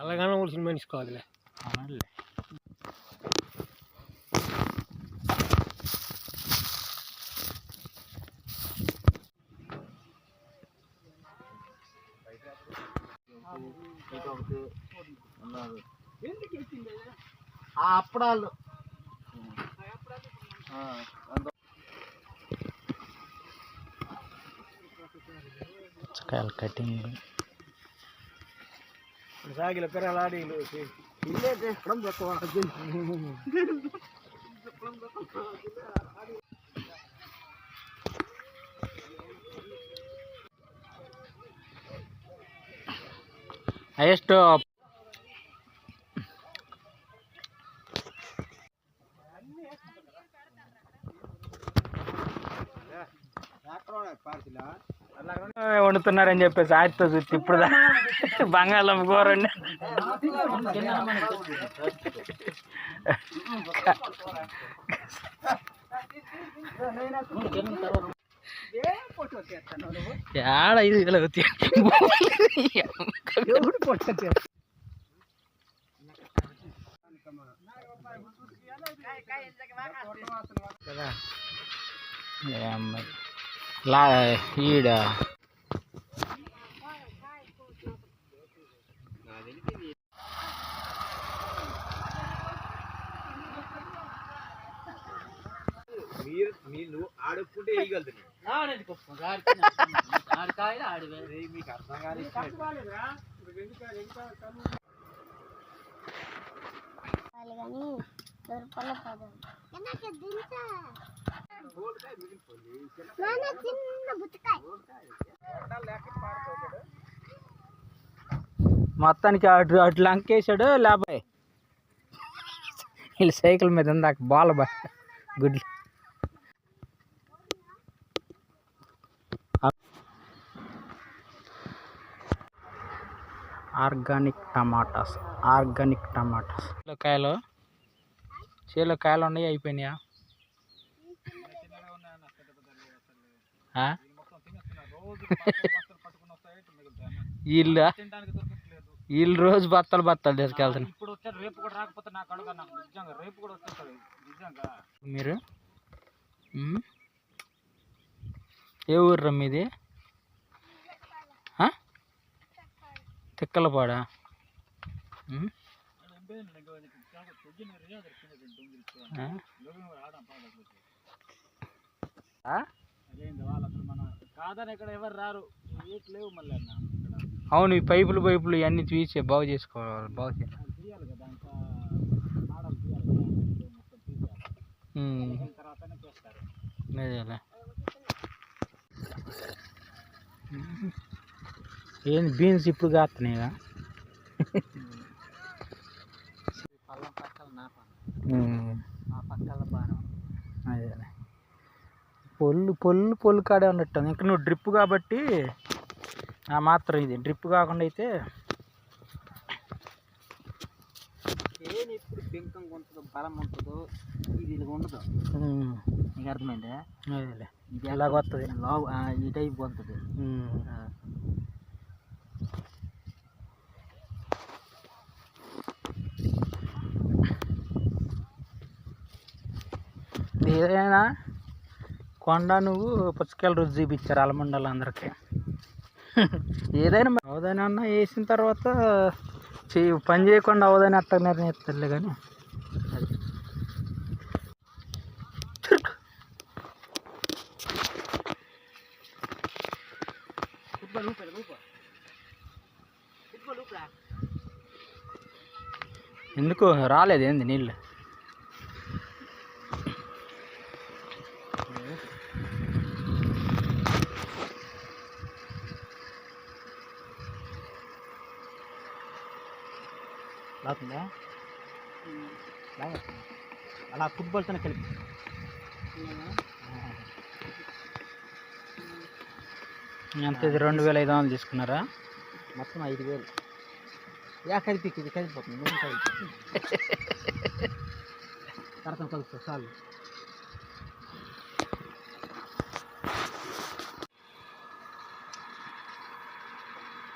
అలాగనే కూర్చుని మనిషి కాదులే అవునులే. ఆ అప్పడాలు. ಕಾಲು ಕಟಿಂಗ್. ಸಾಗಿಲ್ಲ ಪೆರಲಾಡಿ ಇಲ್ಲೇ ಕೊಡಂಬೇಕು ಎಷ್ಟು? ಪಾಡ್ತಿಲ್ಲ వండుతున్నారని చెప్పేసి ఆడితో చూసి ఇప్పుడు దా- బంగాళం కూర వండి. ఏడ ఇది కలుగుతాయి కదా ఏమ్మ. లా ఈడ మీరు మీరు ఆడుకుంటే వేయగలుగుతుంది మీకు అర్థం కానీ పదం. బుచ్చకాయ. మొత్తానికి అటు అటు లంకేసాడు లేబాయ్ వీళ్ళు సైకిల్ మీద ఉందాక బాల బా గుడ్లు. Organic tomatoes organic tomatoes. కాయలు చేలో కాయలు ఉన్నాయి అయిపోయినాయా వీళ్ళు? వీళ్ళు రోజు బత్తలు బత్తలు తీసుకెళ్తాను ఇప్పుడు వచ్చారు రేపు కూడా రాకపోతే నాకు రేపు కూడా మీరు ఏ ఊర్రా మీది ఆ? తిక్కలపాడా ఉమ్? ఆ? ఆ? అదేంటి వాళ్ళు అసలు మన కాదని ఇక్కడ ఎవరు రారు ఏట్ లేవు మళ్ళీ అన్న ఇక్కడ అవును ఈ పైపులు పైపులు ఇవన్నీ తీసి బాగు చేసుకోవాలి బాగు చేయాలి అది ఏంది బీన్స్ ఇప్పుడు కాస్తున్నాయిగా పల్లం పొల్లు పొల్లు పొల్లు కాడే ఉన్నట్టు ఇంకా నువ్వు డ్రిప్ కాబట్టి ఆ మాత్రం ఇది. డ్రిప్ కాకుండా అయితే ఏం ఇప్పుడు పెంకం ఉంటుందో బలం ఉంటుందో ఇది ఇలా ఉండదు. నీకు అర్థమైందా? ఇది ఇలాగ వస్తుంది లావు టైప్ ఉంటుంది ఏదైనా కొండ నువ్వు పుచ్చకాయలు రుచి చూపించారు అలమండలు అందరికీ ఏదైనా అవదైనా వేసిన తర్వాత చెయ్యి పని చేయకుండా అవదైనా అట్ట నిర్ణయిస్తారులే కానీ. అది ఎందుకు రాలేదు ఏంది నీళ్ళు? లాగుతుందా లాగేస్తుంది. అలా ఫుట్బాల్తోనే కలిపి. ఎంత ఇది? రెండు వేల ఐదు వందలు తీసుకున్నారా? మొత్తం ఐదు వేలు. యా కలిపి ఇది కలిపిపోతుంది తర్వాత కలుపుతా చాలు.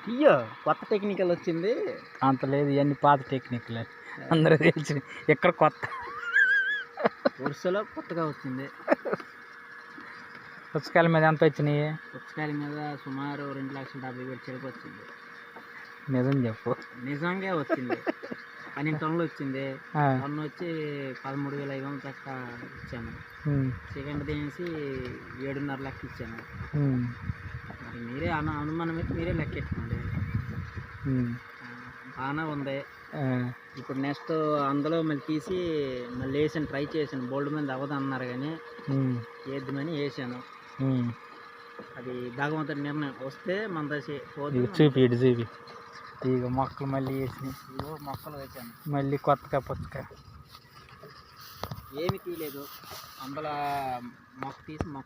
ఇయ్యో కొత్త టెక్నికల్ వచ్చింది. అంత లేదు ఇవన్నీ పాత టెక్నిక్లే అందరూ తెలిసి ఇక్కడ కొత్త? వరుసలో కొత్తగా వచ్చింది. పుచ్చకాయల మీద ఎంత వచ్చినాయి? పుచ్చకాయల మీద సుమారు రెండు లక్షల డెబ్బై వేలు చెరుకు వచ్చింది. నిజం చెప్పు. నిజంగా వచ్చింది. పన్నెండు టన్నులు వచ్చింది. టన్ను వచ్చి పదమూడు వేల ఐదు వందల లెక్క ఇచ్చాను. సెకండ్ తీసి ఏడున్నర లెక్క ఇచ్చాను. మరి మీరే అను అనుమానం అయితే మీరే లెక్క ఎట్టుకోండి ఉమ్, ఆ, బాగానే ఉంది ఇప్పుడు నెక్స్ట్ అందులో మళ్ళీ తీసి మళ్ళీ వేసాను ట్రై చేశాను బోల్డ్ మీద అవ్వదు అన్నారు కానీ వేద్దామని వేసాను. అది భగవంతుడి నిర్ణయం వస్తే మన చూపి ఇటు చూపి. ఇక మొక్కలు మళ్ళీ వేసినాయి. ఇదిగో మొక్కలు వేసాను. మళ్ళీ కొత్తగా పుచ్చకాయ. ఏమి తీయలేదు. అందులో మొక్క తీసి మొక్కలు